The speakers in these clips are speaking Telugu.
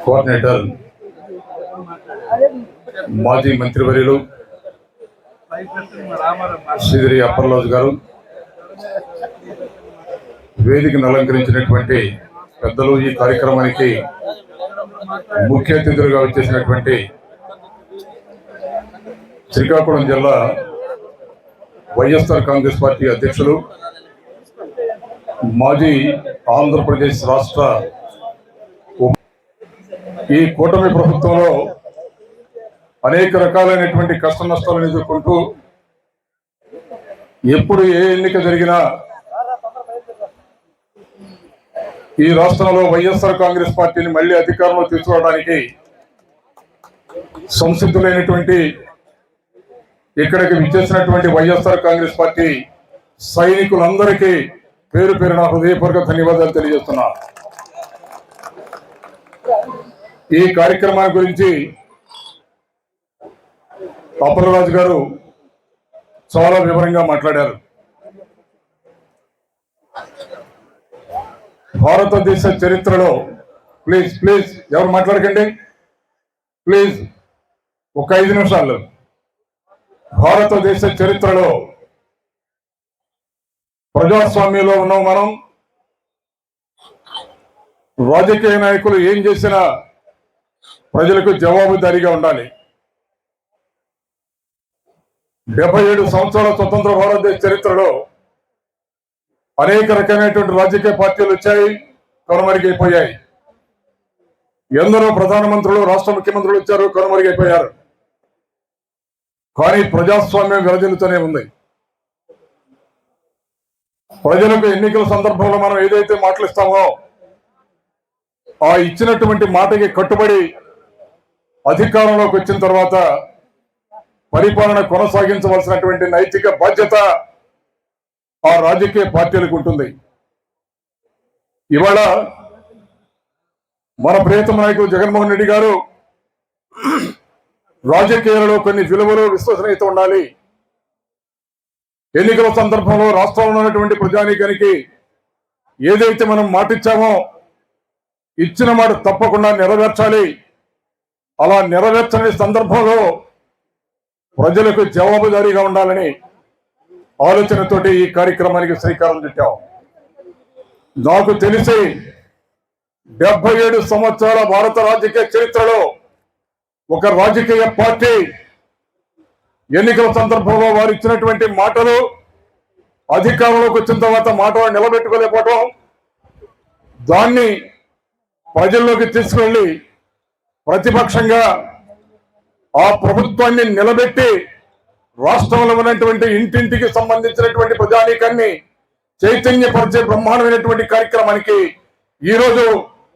కోఆర్డినేటర్ మాజీ మంత్రివర్యులు శ్రీధరి అప్పర్లోజు గారు వేదికను అలంకరించినటువంటి పెద్దలు ఈ కార్యక్రమానికి ముఖ్య అతిథులుగా వచ్చేసినటువంటి శ్రీకాకుళం జిల్లా వైఎస్ఆర్ కాంగ్రెస్ పార్టీ అధ్యక్షులు మాజీ ఆంధ్రప్రదేశ్ రాష్ట్ర ఈ కూటమి ప్రభుత్వంలో అనేక రకాలైనటువంటి కష్ట నష్టాలను ఎదుర్కొంటూ ఎప్పుడు ఏ ఎన్నిక జరిగినా ఈ రాష్ట్రంలో వైఎస్ఆర్ కాంగ్రెస్ పార్టీని మళ్ళీ అధికారంలో తీసుకురావడానికి సంసిద్ధులైనటువంటి ఇక్కడికి విచ్చేసినటువంటి వైఎస్ఆర్ కాంగ్రెస్ పార్టీ సైనికులందరికీ పేరు పేరు నా హృదయపూర్వక ధన్యవాదాలు తెలియజేస్తున్నా ఈ కార్యక్రమాన్ని గురించి అప్పలరాజు గారు చాలా వివరంగా మాట్లాడారు. భారతదేశ చరిత్రలో ప్లీజ్ ప్లీజ్ ఎవరు మాట్లాడకండి? ప్లీజ్ ఒక ఐదు నిమిషాలు. భారతదేశ చరిత్రలో ప్రజాస్వామ్యంలో ఉన్నాం మనం. రాజకీయ నాయకులు ఏం చేసినా ప్రజలకు జవాబుదారీగా ఉండాలి. డెబ్బై ఏడు సంవత్సరాల స్వతంత్ర భారతదేశ చరిత్రలో అనేక రకమైనటువంటి రాజకీయ పార్టీలు వచ్చాయి కనుమరుగైపోయాయి. ఎందరో ప్రధానమంత్రులు రాష్ట్ర ముఖ్యమంత్రులు వచ్చారు కనుమరుగైపోయారు. కానీ ప్రజాస్వామ్యం విరజిల్లుతూనే ఉంది. ప్రజలకు ఎన్నికల సందర్భంలో మనం ఏదైతే మాట్లాడిస్తామో ఆ ఇచ్చినటువంటి మాటకి కట్టుబడి అధికారంలోకి వచ్చిన తర్వాత పరిపాలన కొనసాగించవలసినటువంటి నైతిక బాధ్యత ఆ రాజకీయ పార్టీలకు ఉంటుంది. ఇవాళ మన ప్రియతమ నాయకుడు జగన్మోహన్ రెడ్డి గారు రాజకీయాలలో కొన్ని విలువలు విశ్వసనీయత ఉండాలి. ఎన్నికల సందర్భంలో రాష్ట్రంలో ఉన్నటువంటి ప్రజానీకానికి ఏదైతే మనం మాటిచ్చామో ఇచ్చిన మాట తప్పకుండా నెరవేర్చాలి. అలా నెరవేర్చని సందర్భంలో ప్రజలకు జవాబుదారీగా ఉండాలని ఆలోచనతోటి ఈ కార్యక్రమానికి శ్రీకారం చుట్టాం. నాకు తెలిసి డెబ్బై ఏడు సంవత్సరాల భారత రాజకీయ చరిత్రలో ఒక రాజకీయ పార్టీ ఎన్నికల సందర్భంలో వారు ఇచ్చినటువంటి మాటలు అధికారంలోకి వచ్చిన తర్వాత మాట నిలబెట్టుకోలేకపోవటం దాన్ని ప్రజల్లోకి తీసుకెళ్ళి ప్రతిపక్షంగా ఆ ప్రభుత్వాన్ని నిలబెట్టి రాష్ట్రంలో ఉన్నటువంటి ఇంటింటికి సంబంధించినటువంటి ప్రజానీకాన్ని చైతన్యపరిచే బ్రహ్మాండమైనటువంటి కార్యక్రమానికి ఈ రోజు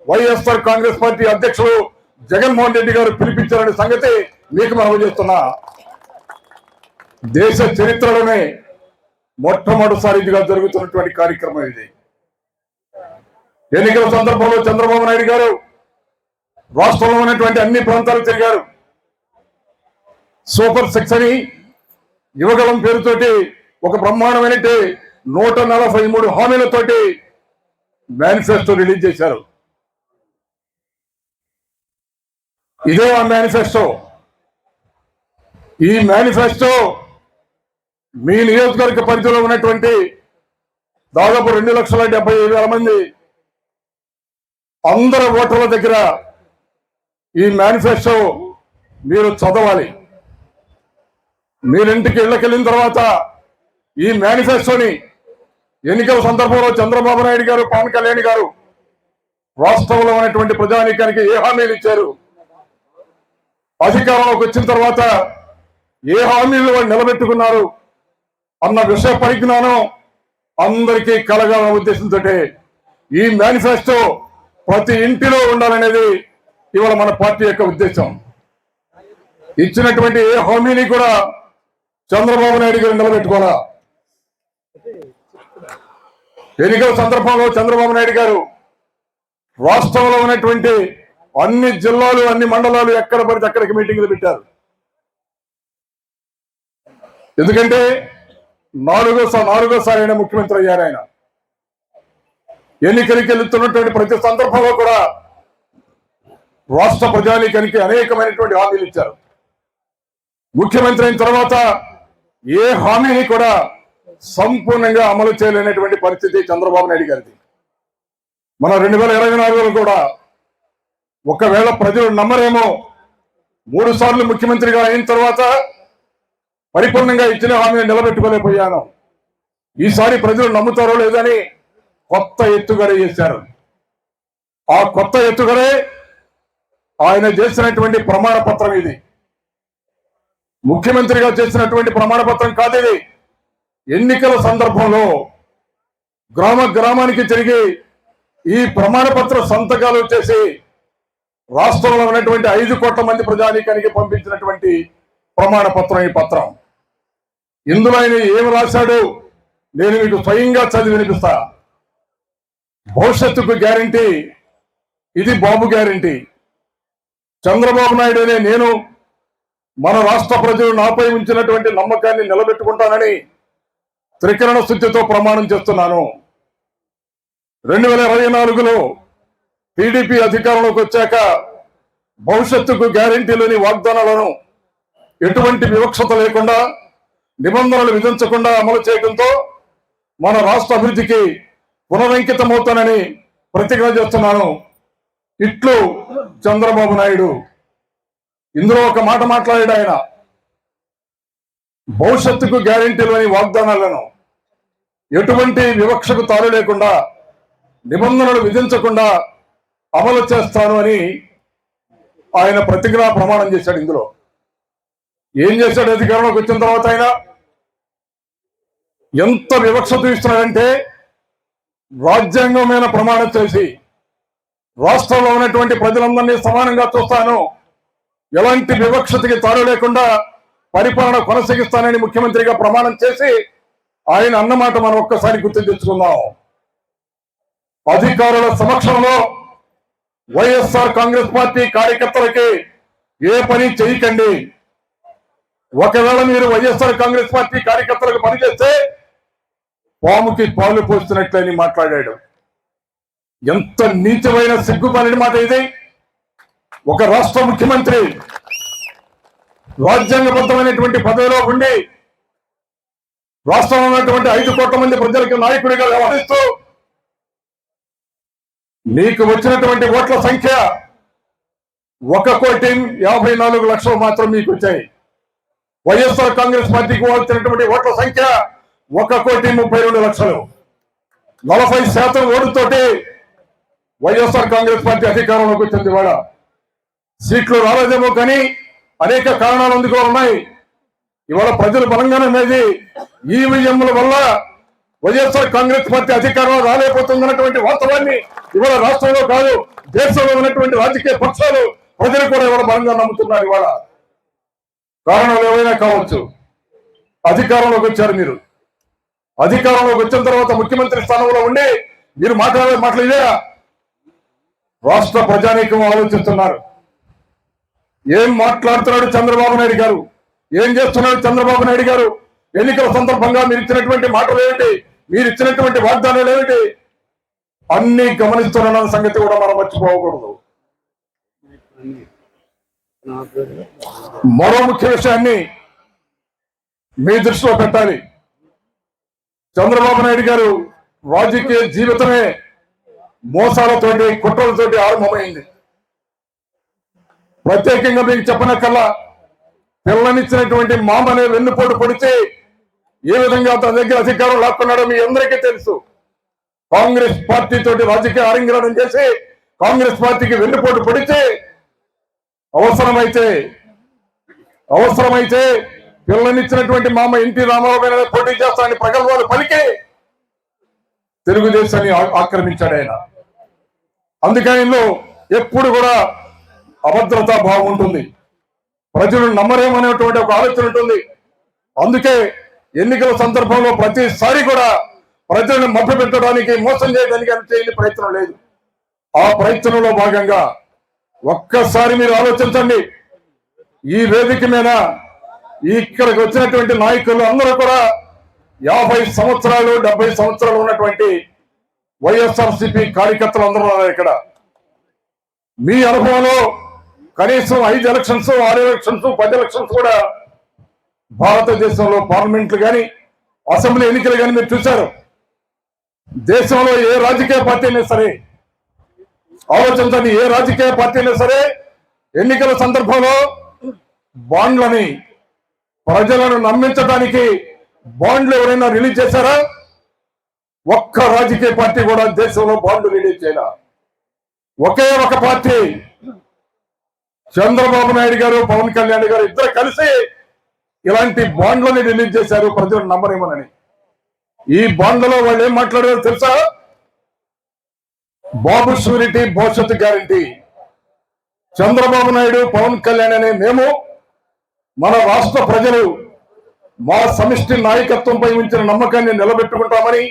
వైఎస్ఆర్ కాంగ్రెస్ పార్టీ అధ్యక్షుడు జగన్మోహన్ రెడ్డి గారు పిలిపించారనే సంగతి మీకు మనవి చేస్తున్నా దేశ చరిత్రలోనే మొట్టమొదటిసారిగా జరుగుతున్నటువంటి కార్యక్రమం ఇది. ఎన్నికల సందర్భంలో చంద్రబాబు నాయుడు గారు రాష్ట్రంలో ఉన్నటువంటి అన్ని ప్రాంతాలు తిరిగారు. సూపర్ సిక్స్ అని యువగలం పేరుతోటి ఒక బ్రహ్మాండమైన నూట నలభై మూడు హామీలతోటి మేనిఫెస్టో రిలీజ్ చేశారు. ఇదే ఆ మేనిఫెస్టో. ఈ మేనిఫెస్టో మీ నియోజకవర్గ పరిధిలో ఉన్నటువంటి దాదాపు రెండు లక్షల డెబ్బై ఐదు వేల మంది అందరు ఓటర్ల దగ్గర ఈ మేనిఫెస్టో మీరు చదవాలి. మీరింటికి ఇళ్ళకెళ్ళిన తర్వాత ఈ మేనిఫెస్టోని ఎన్నికల సందర్భంలో చంద్రబాబు నాయుడు గారు పవన్ కళ్యాణ్ గారు రాష్ట్రంలో ఉన్నటువంటి ప్రజానీకానికి ఏ హామీలు ఇచ్చారు? అధికారంలోకి వచ్చిన తర్వాత ఏ హామీలు వాళ్ళు నిలబెట్టుకున్నారు? అన్న విషయ పరిజ్ఞానం అందరికీ కలగాలన్న ఉద్దేశంతో ఈ మేనిఫెస్టో ప్రతి ఇంటిలో ఉండాలనేది ఇవాళ మన పార్టీ యొక్క ఉద్దేశం. ఇచ్చినటువంటి ఏ హామీని కూడా చంద్రబాబు నాయుడు గారు నిలబెట్టుకోవాలా? ఎన్నికల సందర్భంలో చంద్రబాబు నాయుడు గారు రాష్ట్రంలో ఉన్నటువంటి అన్ని జిల్లాలు అన్ని మండలాలు ఎక్కడ పడితే అక్కడికి మీటింగ్లు పెట్టారు. ఎందుకంటే నాలుగోసారి నాలుగోసారి ఆయన ముఖ్యమంత్రి అయ్యారు ఆయన. ఎన్నికలకి వెళ్తున్నటువంటి ప్రతి సందర్భంలో కూడా రాష్ట్ర ప్రజానీకానికి అనేకమైనటువంటి హామీలు ఇచ్చారు. ముఖ్యమంత్రి అయిన తర్వాత ఏ హామీని కూడా సంపూర్ణంగా అమలు చేయలేనటువంటి పరిస్థితి చంద్రబాబు నాయుడు గారిది. మన రెండు వేల ఇరవై నాలుగులో కూడా ఒకవేళ ప్రజలు నమ్మరేమో మూడు సార్లు ముఖ్యమంత్రిగా అయిన తర్వాత పరిపూర్ణంగా ఇచ్చిన హామీని నిలబెట్టుకోలేకపోయాను. ఈసారి ప్రజలు నమ్ముతారో లేదని కొత్త ఎత్తుగడే చేశారు. ఆ కొత్త ఎత్తుగడే ఆయన చేసినటువంటి ప్రమాణ పత్రం ఇది. ముఖ్యమంత్రిగా చేసినటువంటి ప్రమాణ పత్రం కాదు ఇది. ఎన్నికల సందర్భంలో గ్రామ గ్రామానికి తిరిగి ఈ ప్రమాణ పత్ర సంతకాలు చేసి రాష్ట్రంలో ఉన్నటువంటి ఐదు కోట్ల మంది ప్రజానీకానికి పంపించినటువంటి ప్రమాణ పత్రం ఈ పత్రం. ఇందులో ఆయన ఏమి రాశాడు? నేను మీకు స్వయంగా చదివి వినిపిస్తా. భవిష్యత్తుకు గ్యారంటీ. ఇది బాబు గ్యారంటీ. చంద్రబాబు నాయుడు అనే నేను మన రాష్ట్ర ప్రజలు నాపై ఉంచినటువంటి నమ్మకాన్ని నిలబెట్టుకుంటానని త్రికరణ శుద్ధితో ప్రమాణం చేస్తున్నాను. రెండు వేల ఇరవై నాలుగులో టీడీపీ అధికారంలోకి వచ్చాక భవిష్యత్తుకు గ్యారంటీలోని వాగ్దానాలను ఎటువంటి వివక్షత లేకుండా నిబంధనలు విధించకుండా అమలు చేయడంతో మన రాష్ట్ర అభివృద్ధికి పునరంకితమవుతానని ప్రతిజ్ఞ చేస్తున్నాను. ఇట్లు చంద్రబాబు నాయుడు. ఇందులో ఒక మాట మాట్లాడాడు ఆయన. భవిష్యత్తుకు గ్యారంటీలోని వాగ్దానాలను ఎటువంటి వివక్షకు తాను లేకుండా నిబంధనలు విధించకుండా అమలు చేస్తాను అని ఆయన ప్రతిజ్ఞా ప్రమాణం చేశాడు ఇందులో. ఏం చేశాడు అధికారంలోకి వచ్చిన తర్వాత ఆయన? ఎంత వివక్ష చూపిస్తున్నాడంటే రాజ్యాంగమైన ప్రమాణం చేసి రాష్ట్రంలో ఉన్నటువంటి ప్రజలందరినీ సమానంగా చూస్తాను. ఎలాంటి వివక్షతకి తాడు లేకుండా పరిపాలన కొనసాగిస్తానని ముఖ్యమంత్రిగా ప్రమాణం చేసి ఆయన అన్నమాట మనం ఒక్కసారి గుర్తు తెచ్చుకుందాం అధికారుల సమక్షంలో వైఎస్ఆర్ కాంగ్రెస్ పార్టీ కార్యకర్తలకి ఏ పని చేయకండి. ఒకవేళ మీరు వైఎస్ఆర్ కాంగ్రెస్ పార్టీ కార్యకర్తలకు పనిచేస్తే పాముకి పాలు పోస్తున్నట్లని మాట్లాడాడు. ఎంత నీచమైన సిగ్గుపడిన మాట ఇది? ఒక రాష్ట్ర ముఖ్యమంత్రి రాజ్యాంగబద్ధమైనటువంటి పదవిలో ఉండి రాష్ట్రంలో ఉన్నటువంటి ఐదు కోట్ల మంది ప్రజలకు నాయకుడిగా వ్యవహరిస్తూ నీకు వచ్చినటువంటి ఓట్ల సంఖ్య ఒక కోటి యాభై నాలుగు లక్షలు మాత్రం మీకు వచ్చాయి. వైఎస్ఆర్ కాంగ్రెస్ పార్టీకి వచ్చినటువంటి ఓట్ల సంఖ్య ఒక కోటి ముప్పై రెండు లక్షలు. నలభై శాతం ఓటుతోటి వైఎస్ఆర్ కాంగ్రెస్ పార్టీ అధికారంలోకి వచ్చింది ఇవాళ. సీట్లు రాలేదేమో కానీ అనేక కారణాలు అందుకు ఉన్నాయి. ఇవాళ ప్రజలు బలంగానే అనేది ఈవీఎంల వల్ల వైఎస్ఆర్ కాంగ్రెస్ పార్టీ అధికారంలో రాలేకపోతుందన్నటువంటి వాస్తవాన్ని ఇవాళ రాష్ట్రంలో కాదు దేశంలో ఉన్నటువంటి రాజకీయ పక్షాలు ప్రజలు కూడా ఇవాళ బలంగా నమ్ముతున్నారు ఇవాళ. కారణాలు ఏవైనా కావచ్చు. అధికారంలోకి వచ్చారు మీరు. అధికారంలోకి వచ్చిన తర్వాత ముఖ్యమంత్రి స్థానంలో ఉండి మీరు మాట్లాడే మాటలు ఇదే. రాష్ట్ర ప్రజానీకం ఆలోచిస్తున్నారు. ఏం మాట్లాడుతున్నాడు చంద్రబాబు నాయుడు గారు? ఏం చేస్తున్నాడు చంద్రబాబు నాయుడు గారు? ఎన్నికల సందర్భంగా మీరు ఇచ్చినటువంటి మాటలు ఏమిటి? మీరు ఇచ్చినటువంటి వాగ్దానాలు ఏమిటి? అన్ని గమనిస్తున్న సంగతి కూడా మనం మర్చిపోకూడదు. మరో ముఖ్య విషయాన్ని మీ దృష్టిలో పెట్టాలి. చంద్రబాబు నాయుడు గారు రాజకీయ జీవితమే మోసాలతోటి కుట్రలతోటి ఆరంభమైంది. ప్రత్యేకంగా మీకు చెప్పనక్కల్లా పిల్లనిచ్చినటువంటి మామనే వెన్నుపోటు పొడిచి ఏ విధంగా తన దగ్గర అధికారం లాక్కున్నాడో మీ అందరికీ తెలుసు. కాంగ్రెస్ పార్టీ తోటి రాజకీయ ఆరంగణం చేసి కాంగ్రెస్ పార్టీకి వెన్నుపోటు పొడిచి అవసరమైతే అవసరమైతే పిల్లనిచ్చినటువంటి మామ ఎన్టీ రామారావు మీద పోటీ చేస్తానని ప్రగల్భాలు పలికి తెలుగుదేశాన్ని ఆక్రమించాడు ఆయన. అందుకే ఎప్పుడు కూడా అభద్రతా భావం ఉంటుంది. ప్రజలు నమ్మరేమనేటువంటి ఒక ఆలోచన ఉంటుంది. అందుకే ఎన్నికల సందర్భంలో ప్రతిసారి కూడా ప్రజలను మభ్యపెట్టడానికి మోసం చేయడానికి అని చేయని ప్రయత్నం లేదు. ఆ ప్రయత్నంలో భాగంగా ఒక్కసారి మీరు ఆలోచించండి. ఈ వేదిక మీద ఇక్కడికి వచ్చినటువంటి నాయకులు అందరూ కూడా యాభై సంవత్సరాలు డెబ్బై సంవత్సరాలు ఉన్నటువంటి వైఎస్ఆర్సిపి కార్యకర్తలు అందరూ ఉన్నారు ఇక్కడ. మీ అనుభవంలో కనీసం ఐదు ఎలక్షన్స్ ఆరు ఎలక్షన్స్ పది ఎలక్షన్స్ కూడా భారతదేశంలో పార్లమెంట్లు కానీ అసెంబ్లీ ఎన్నికలు కానీ మీరు చూశారు. దేశంలో ఏ రాజకీయ పార్టీ అయినా సరే ఆలోచించండి ఏ రాజకీయ పార్టీ అయినా సరే ఎన్నికల సందర్భంలో బాండ్లని ప్రజలను నమ్మించడానికి బాండ్లు ఎవరైనా రిలీజ్ చేశారా? ఒక్క రాజకీయ పార్టీ కూడా దేశంలో బాండ్లు రిలీజ్ చేయాల. ఒకే ఒక పార్టీ చంద్రబాబు నాయుడు గారు పవన్ కళ్యాణ్ గారు ఇద్దరు కలిసి ఇలాంటి బాండ్లని రిలీజ్ చేశారు ప్రజలు నమ్మరేమోనని. ఈ బాండ్లలో వాళ్ళు ఏం మాట్లాడారో తెలుసా? బాబు షూరిటీ భవిష్యత్తు గ్యారంటీ. చంద్రబాబు నాయుడు పవన్ కళ్యాణ్ అనే మేము మన రాష్ట్ర ప్రజలు మా సమిష్టి నాయకత్వంపై ఉంచిన నమ్మకాన్ని నిలబెట్టుకుంటామని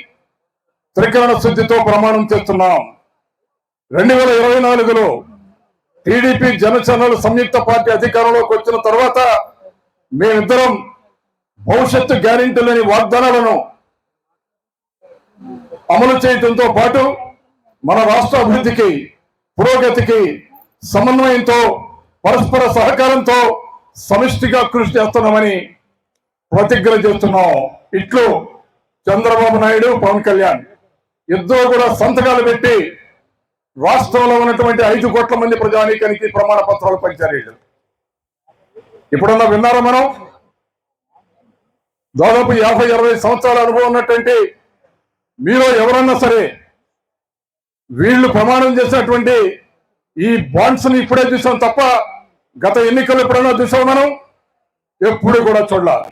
త్రికరణ శుద్ధితో ప్రమాణం చేస్తున్నాం. రెండు వేల ఇరవై నాలుగులో టీడీపీ జనసేనలు సంయుక్త పార్టీ అధికారంలోకి వచ్చిన తర్వాత మేమిద్దరం భవిష్యత్తు గ్యారెంటీలని వాగ్దానాలను అమలు చేయడంతో పాటు మన రాష్ట్ర అభివృద్ధికి పురోగతికి సమన్వయంతో పరస్పర సహకారంతో సమిష్టిగా కృషి చేస్తున్నామని ప్రతిజ్ఞ చేస్తున్నాం. ఇట్లు చంద్రబాబు నాయుడు పవన్ కళ్యాణ్ ఇద్దరు కూడా సంతకాలు పెట్టి రాష్ట్రంలో ఉన్నటువంటి ఐదు కోట్ల మంది ప్రజానీకానికి ప్రమాణ పత్రాలు పంచారు వీళ్ళు. ఇప్పుడన్నా విన్నారా మనం? దాదాపు యాభై అరవై సంవత్సరాల అనుభవం ఉన్నటువంటి మీలో ఎవరన్నా సరే వీళ్ళు ప్రమాణం చేసినటువంటి ఈ బాండ్స్ని ఇప్పుడే చూసాం తప్ప గత ఎన్నికలు ఎప్పుడైనా చూసాం మనం? ఎప్పుడు కూడా చూడాల.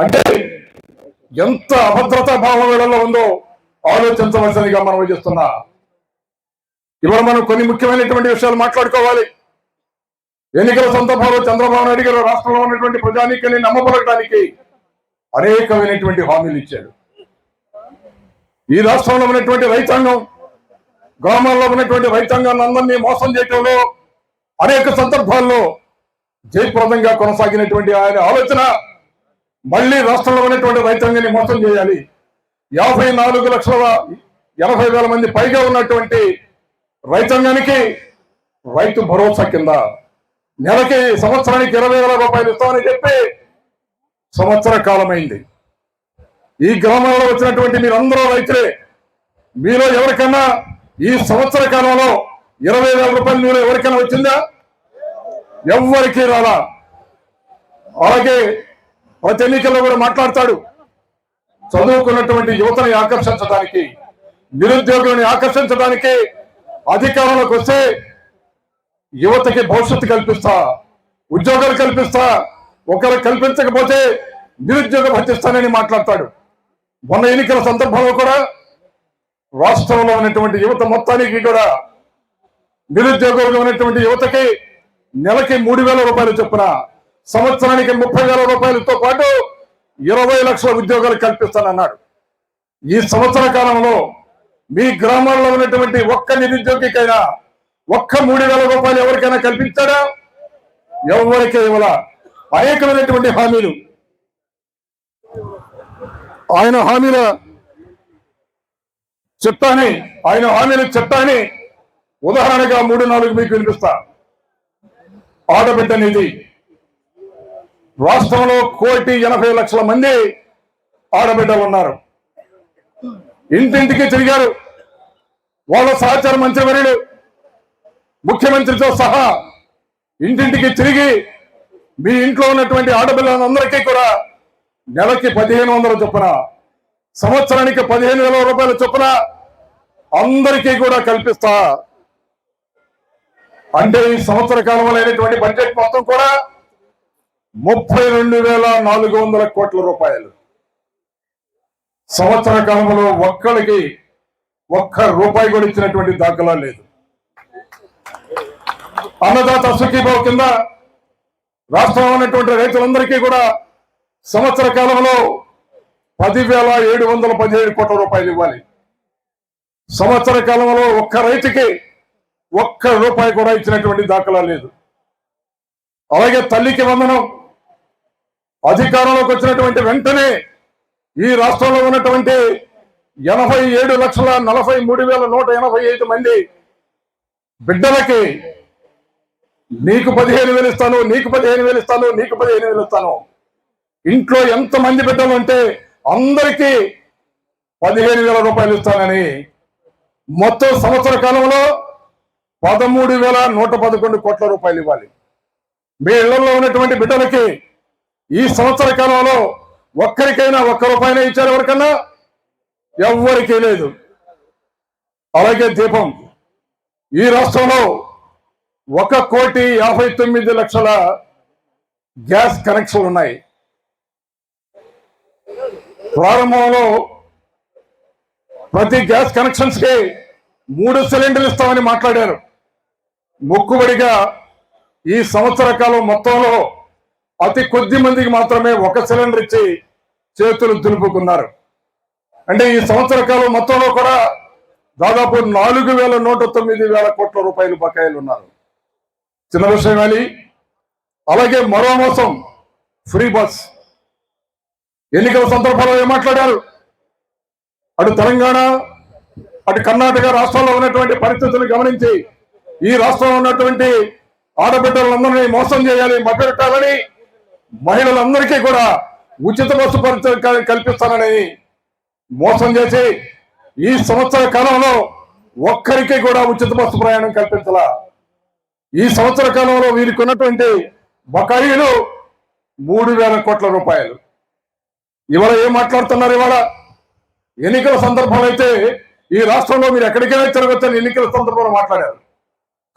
అంటే ఎంత అభద్రతా భావం ఉందో ఆలోచించవలసిందిగా మనం చేస్తున్నా. ఇవాళ మనం కొన్ని ముఖ్యమైనటువంటి విషయాలు మాట్లాడుకోవాలి. ఎన్నికల సందర్భంలో చంద్రబాబు నాయుడు గారు రాష్ట్రంలో ఉన్నటువంటి ప్రజానీకాన్ని నమ్మబలగడానికి అనేకమైనటువంటి హామీలు ఇచ్చాడు. ఈ రాష్ట్రంలో ఉన్నటువంటి రైతాంగం గ్రామాల్లో ఉన్నటువంటి రైతాంగాన్ని అందరినీ మోసం చేయటంలో అనేక సందర్భాల్లో జయప్రదంగా కొనసాగినటువంటి ఆయన ఆలోచన మళ్ళీ రాష్ట్రంలో ఉన్నటువంటి రైతాంగాన్ని మోసం చేయాలి. యాభై నాలుగు లక్షల ఎనభై వేల మంది పైగా ఉన్నటువంటి రైతాంగానికి రైతు భరోసా కింద నెలకి సంవత్సరానికి ఇరవై వేల రూపాయలు ఇస్తామని చెప్పి సంవత్సర కాలమైంది ఈ గ్రామాల్లో వచ్చినటువంటి మీరందరూ రైతులే మీలో ఎవరికన్నా ఈ సంవత్సర కాలంలో ఇరవై వేల రూపాయలు నూనె ఎవరికైనా వచ్చిందా? ఎవరికి రాలా. అలాగే ప్రతి ఎన్నికల్లో కూడా మాట్లాడతాడు. చదువుకున్నటువంటి యువతని ఆకర్షించడానికి నిరుద్యోగులను ఆకర్షించడానికి అధికారంలోకి వస్తే యువతకి భవిష్యత్తు కల్పిస్తా ఉద్యోగాలు కల్పిస్తా ఒకరు కల్పించకపోతే నిరుద్యోగం హత్యస్తానని మాట్లాడతాడు. మొన్న ఎన్నికల సందర్భంలో కూడా రాష్ట్రంలో ఉన్నటువంటి యువత మొత్తానికి కూడా నిరుద్యోగులుగా ఉన్నటువంటి యువతకి నెలకి మూడు వేల రూపాయలు చొప్పున సంవత్సరానికి ముప్పై వేల రూపాయలతో పాటు ఇరవై లక్షల ఉద్యోగాలు కల్పిస్తానన్నాడు. ఈ సంవత్సర కాలంలో మీ గ్రామాల్లో ఉన్నటువంటి ఒక్క నిరుద్యోగికైనా ఒక్క మూడు వేల రూపాయలు ఎవరికైనా కల్పించాడా? ఎవరికే ఇవ్వాల? అనేకమైనటువంటి హామీలు. ఆయన హామీల చట్టాన్ని ఆయన హామీల చట్టాన్ని ఉదాహరణగా మూడు నాలుగు మీకు వినిపిస్తా. ఆడబిడ్డ నిధి రాష్ట్రంలో కోటి ఎనభై లక్షల మంది ఆడబిడ్డలు ఉన్నారు. ఇంటింటికి తిరిగారు. వాళ్ళ సహచార మంత్రివర్యులు ముఖ్యమంత్రితో సహా ఇంటింటికి తిరిగి మీ ఇంట్లో ఉన్నటువంటి ఆడపిల్లలందరికీ కూడా నెలకి పదిహేను వందల చొప్పున సంవత్సరానికి పదిహేను వేల రూపాయల చొప్పున అందరికీ కూడా కల్పిస్తా. అంటే ఈ సంవత్సర కాలంలో అయినటువంటి బడ్జెట్ మొత్తం కూడా ముప్పై రెండు వేల నాలుగు వందల కోట్ల రూపాయలు. సంవత్సర కాలంలో ఒక్కడికి ఒక్క రూపాయి కూడా ఇచ్చినటువంటి దాఖలా లేదు. అన్నదాత సుఖీభావ కింద రాష్ట్రంలో ఉన్నటువంటి రైతులందరికీ కూడా సంవత్సర కాలంలో పదివేల ఏడు వందల పదిహేడు కోట్ల రూపాయలు ఇవ్వాలి. సంవత్సర కాలంలో ఒక్క రైతుకి ఒక్క రూపాయి కూడా ఇచ్చినటువంటి దాఖలా లేదు. అలాగే తల్లికి వందనం. అధికారంలోకి వచ్చినటువంటి వెంటనే ఈ రాష్ట్రంలో ఉన్నటువంటి ఎనభై ఏడు లక్షల నలభై మూడు వేల నూట ఎనభై ఐదు మంది బిడ్డలకి నీకు పదిహేను వేలు ఇస్తాను నీకు పదిహేను వేలు ఇస్తాను నీకు పదిహేను వేలు ఇస్తాను. ఇంట్లో ఎంత మంది బిడ్డలు ఉంటే అందరికీ పదిహేను వేల రూపాయలు ఇస్తానని మొత్తం సంవత్సర కాలంలో పదమూడు వేల నూట పదకొండు కోట్ల రూపాయలు ఇవ్వాలి. మీ ఇళ్ళలో ఉన్నటువంటి బిడ్డలకి ఈ సంవత్సర కాలంలో ఒక్కరికైనా ఒక్క రూపాయినా ఇచ్చారు ఎవరికన్నా? ఎవ్వరికీ లేదు. అలాగే దీపం. ఈ రాష్ట్రంలో ఒక కోటి యాభై తొమ్మిది లక్షల గ్యాస్ కనెక్షన్లు ఉన్నాయి. ప్రారంభంలో ప్రతి గ్యాస్ కనెక్షన్స్కి మూడు సిలిండర్లు ఇస్తామని మాట్లాడారు. మొక్కుబడిగా ఈ సంవత్సర కాలం మొత్తంలో అతి కొద్ది మందికి మాత్రమే ఒక సిలిండర్ ఇచ్చి చేతులు దులుపుకున్నారు. అంటే ఈ సంవత్సర కాలం మొత్తంలో కూడా దాదాపు నాలుగు వేల నూట తొమ్మిది వేల కోట్ల రూపాయలు బకాయిలు ఉన్నారు. చిన్న విషయం అని అలాగే మరో మోసం ఫ్రీ బస్. ఎన్నికల సందర్భంలో ఏం మాట్లాడారు? అటు తెలంగాణ అటు కర్ణాటక రాష్ట్రాల్లో ఉన్నటువంటి పరిస్థితులు గమనించి ఈ రాష్ట్రంలో ఉన్నటువంటి ఆడబిడ్డలందరినీ మోసం చేయాలి మభ్యపెట్టాలని మహిళలందరికీ కూడా ఉచిత బస్సు పరిచయం కల్పిస్తానని మోసం చేసి ఈ సంవత్సర కాలంలో ఒక్కరికి కూడా ఉచిత బస్సు ప్రయాణం కల్పించాల. ఈ సంవత్సర కాలంలో వీరికి ఉన్నటువంటి బకాయిలు మూడు వేల కోట్ల రూపాయలు. ఇవాళ ఏం మాట్లాడుతున్నారు ఇవాళ? ఎన్నికల సందర్భంలో అయితే ఈ రాష్ట్రంలో మీరు ఎక్కడికైనా తిరగచ్చని ఎన్నికల సందర్భంలో మాట్లాడారు.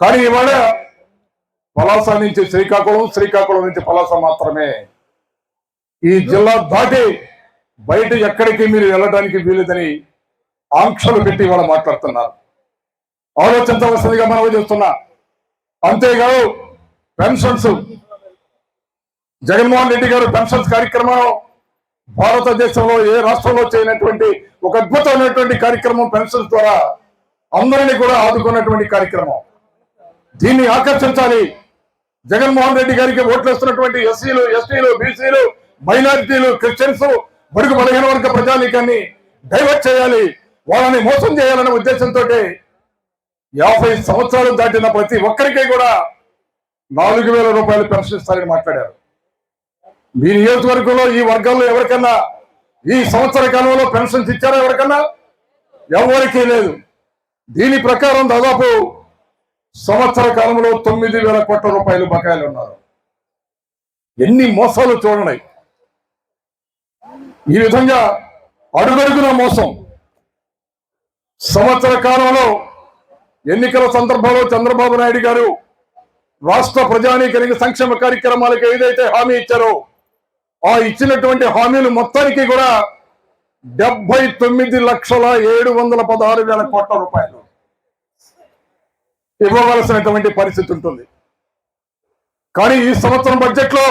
కానీ ఇవాళ పలాస నుంచి శ్రీకాకుళం శ్రీకాకుళం నుంచి పలాస మాత్రమే. ఈ జిల్లా దాటి బయట ఎక్కడికి మీరు వెళ్ళడానికి వీలేదని ఆంక్షలు పెట్టి ఇవాళ మాట్లాడుతున్నారు. ఆలోచించవలసిందిగా మనం చేస్తున్నా. అంతేకాదు పెన్షన్స్. జగన్మోహన్ రెడ్డి గారు పెన్షన్స్ కార్యక్రమం భారతదేశంలో ఏ రాష్ట్రంలో చేయనటువంటి ఒక అద్భుతమైనటువంటి కార్యక్రమం పెన్షన్స్ ద్వారా అందరినీ కూడా ఆదుకున్నటువంటి కార్యక్రమం. దీన్ని ఆకర్షించాలి. జగన్మోహన్ రెడ్డి గారికి ఓట్లు వేస్తున్నటువంటి ఎస్సీలు ఎస్టీలు బీసీలు మైనారిటీలు క్రిస్టియన్స్ బడుగు బలహీన వర్గ ప్రజానీకాన్ని డైవర్ట్ చేయాలి. వాళ్ళని మోసం చేయాలనే ఉద్దేశంతో యాభై సంవత్సరాలు దాటిన ప్రతి ఒక్కరికి కూడా నాలుగు వేల రూపాయలు పెన్షన్ ఇస్తారని మాట్లాడారు. మీ నియోజకవర్గంలో ఈ వర్గాల్లో ఎవరికన్నా ఈ సంవత్సర కాలంలో పెన్షన్స్ ఇచ్చారా ఎవరికన్నా? ఎవరికీ లేదు. దీని ప్రకారం దాదాపు సంవత్సర కాలంలో తొమ్మిది వేల కోట్ల రూపాయలు బకాయిలు ఉన్నారు. ఎన్ని మోసాలు చూడండి. ఈ విధంగా అడుగడుగున మోసం. సంవత్సర కాలంలో ఎన్నికల సందర్భంలో చంద్రబాబు నాయుడు గారు రాష్ట్ర ప్రజానీకరికి సంక్షేమ కార్యక్రమాలకు ఏదైతే హామీ ఇచ్చారో ఆ ఇచ్చినటువంటి హామీలు మొత్తానికి కూడా డెబ్బై తొమ్మిది లక్షల ఏడు వందల పదహారు వేల కోట్ల రూపాయలు. ఇవ్వవలసినటువంటి పరిస్థితి ఉంటుంది. కానీ ఈ సంవత్సరం బడ్జెట్లో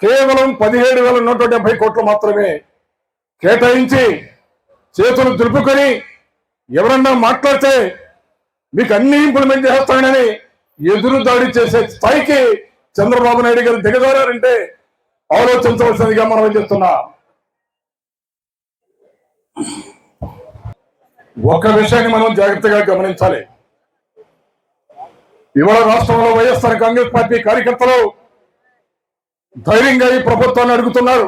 కేవలం పదిహేడు వేల నూట డెబ్బై కోట్లు మాత్రమే కేటాయించి చేతులు దులుపుకొని ఎవరన్నా మాట్లాడితే మీకు అన్ని ఇంప్లిమెంట్ చేస్తానని ఎదురు దాడి చేసే స్థాయికి చంద్రబాబు నాయుడు గారు దిగజారంటే ఆలోచించవలసిందిగా మనం చెప్తున్నా ఒక విషయాన్ని మనం జాగ్రత్తగా గమనించాలి. ఇవాళ రాష్ట్రంలో వైఎస్ఆర్ కాంగ్రెస్ పార్టీ కార్యకర్తలు ధైర్యంగా ఈ ప్రభుత్వాన్ని అడుగుతున్నారు.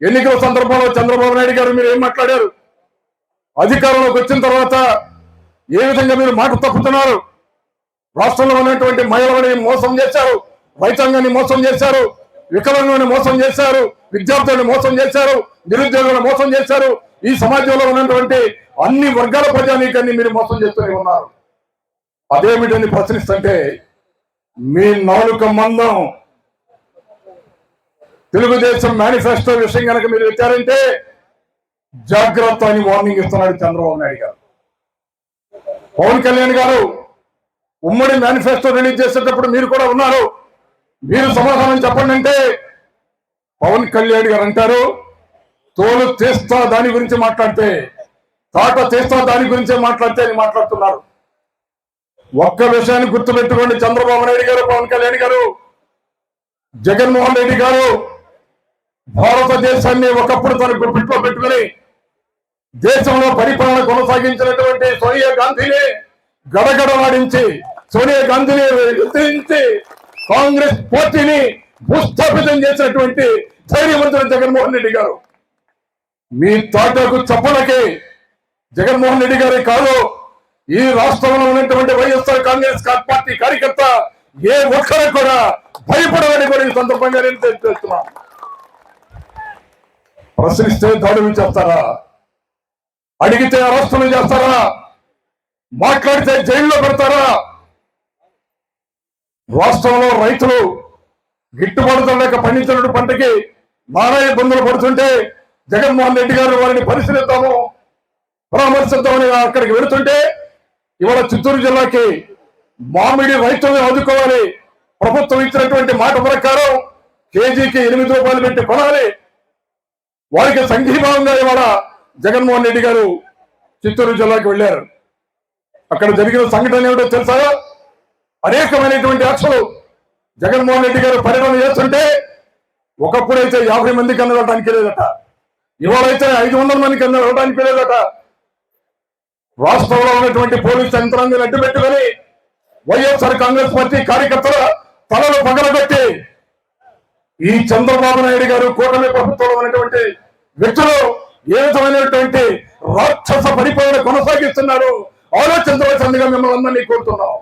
ఎన్నికల సందర్భంలో చంద్రబాబు నాయుడు గారు మీరు ఏం మాట్లాడారు? అధికారంలోకి వచ్చిన తర్వాత ఏ విధంగా మీరు మాట తప్పుతున్నారు? రాష్ట్రంలో ఉన్నటువంటి మహిళలని మోసం చేశారు రైతాంగాన్ని మోసం చేశారు వికలాంగులను మోసం చేశారు విద్యార్థులను మోసం చేశారు నిరుద్యోగులను మోసం చేశారు. ఈ సమాజంలో ఉన్నటువంటి అన్ని వర్గాల ప్రజానీకాన్ని మీరు మోసం చేస్తూనే ఉన్నారు. అదేమిటని ప్రశ్నిస్తుంటే మీ నాలుక మందం తెలుగుదేశం మేనిఫెస్టో విషయం కనుక మీరు పెట్టారంటే జాగ్రత్త అని వార్నింగ్ ఇస్తున్నాడు చంద్రబాబు నాయుడు గారు. పవన్ కళ్యాణ్ గారు ఉమ్మడి మేనిఫెస్టో రిలీజ్ చేసేటప్పుడు మీరు కూడా ఉన్నారు. మీరు సమాధానం చెప్పండి అంటే పవన్ కళ్యాణ్ గారు అంటారు తోలు తీస్తా దాని గురించి మాట్లాడితే తాట తీస్తా దాని గురించే మాట్లాడితే అని మాట్లాడుతున్నారు. ఒక్క విషయాన్ని గుర్తుపెట్టుకోండి. చంద్రబాబు నాయుడు గారు పవన్ కళ్యాణ్ గారు జగన్మోహన్ రెడ్డి గారు భారతదేశాన్ని ఒకప్పుడు తన గుప్పిట్లో పెట్టుకుని దేశంలో పరిపాలన కొనసాగించినటువంటి సోనియా గాంధీని గడగడలాడించి సోనియా గాంధీని ఎదిరించి కాంగ్రెస్ పార్టీని భూస్థాపితం చేసినటువంటి ధైర్యవంతుడు జగన్మోహన్ రెడ్డి గారు. మీ తాటకు చప్పలకి జగన్మోహన్ రెడ్డి గారే కాదు. ఈ రాష్ట్రంలో ఉన్నటువంటి వైఎస్ఆర్ కాంగ్రెస్ పార్టీ కార్యకర్త ఏ ఒక్కరు కూడా భయపడదని కూడా ఈ సందర్భంగా నేను తెలియజేస్తున్నా. ప్రశ్నిస్తే దాడులు చేస్తారా? అడిగితే అరెస్టులు చేస్తారా? మాట్లాడితే జైల్లో పెడతారా? రాష్ట్రంలో రైతులు గిట్టుబాటు లేక పండించిన పంటకి నానా ఇబ్బందులు పడుతుంటే జగన్మోహన్ రెడ్డి గారు వారిని పరిశీలిద్దాము పరామర్శిద్దామని అక్కడికి వెళుతుంటే ఇవాళ చిత్తూరు జిల్లాకి మామిడి రైతులను ఆదుకోవాలి. ప్రభుత్వం ఇచ్చినటువంటి మాట ప్రకారం కేజీకి ఎనిమిది రూపాయలు పెట్టి కొనాలి. వారికి సంఘీభావంగా ఇవాళ జగన్మోహన్ రెడ్డి గారు చిత్తూరు జిల్లాకి వెళ్ళారు. అక్కడ జరిగిన సంఘటన ఏమిటో తెలుసా? అనేకమైనటువంటి ఆక్షలు జగన్మోహన్ రెడ్డి గారు పర్యటన చేస్తుంటే ఒకప్పుడైతే యాభై మంది కన్నా వెళ్ళడానికి లేదట ఇవాళైతే ఐదు వందల మంది కన్నా వెళ్ళడానికి లేదట రాష్ట్రంలో ఉన్నటువంటి పోలీస్ యంత్రాన్ని అడ్డు పెట్టుకొని వైఎస్ఆర్ కాంగ్రెస్ పార్టీ కార్యకర్తల తలలు పగలబెట్టి ఈ చంద్రబాబు నాయుడు గారు కూటమి ప్రభుత్వంలో ఉన్నటువంటి వ్యక్తులు ఏ విధమైనటువంటి రాక్షస పరిపాలన కొనసాగిస్తున్నారు? ఆలోచించవలసిందిగా మిమ్మల్ని అందరినీ కోరుతున్నాం.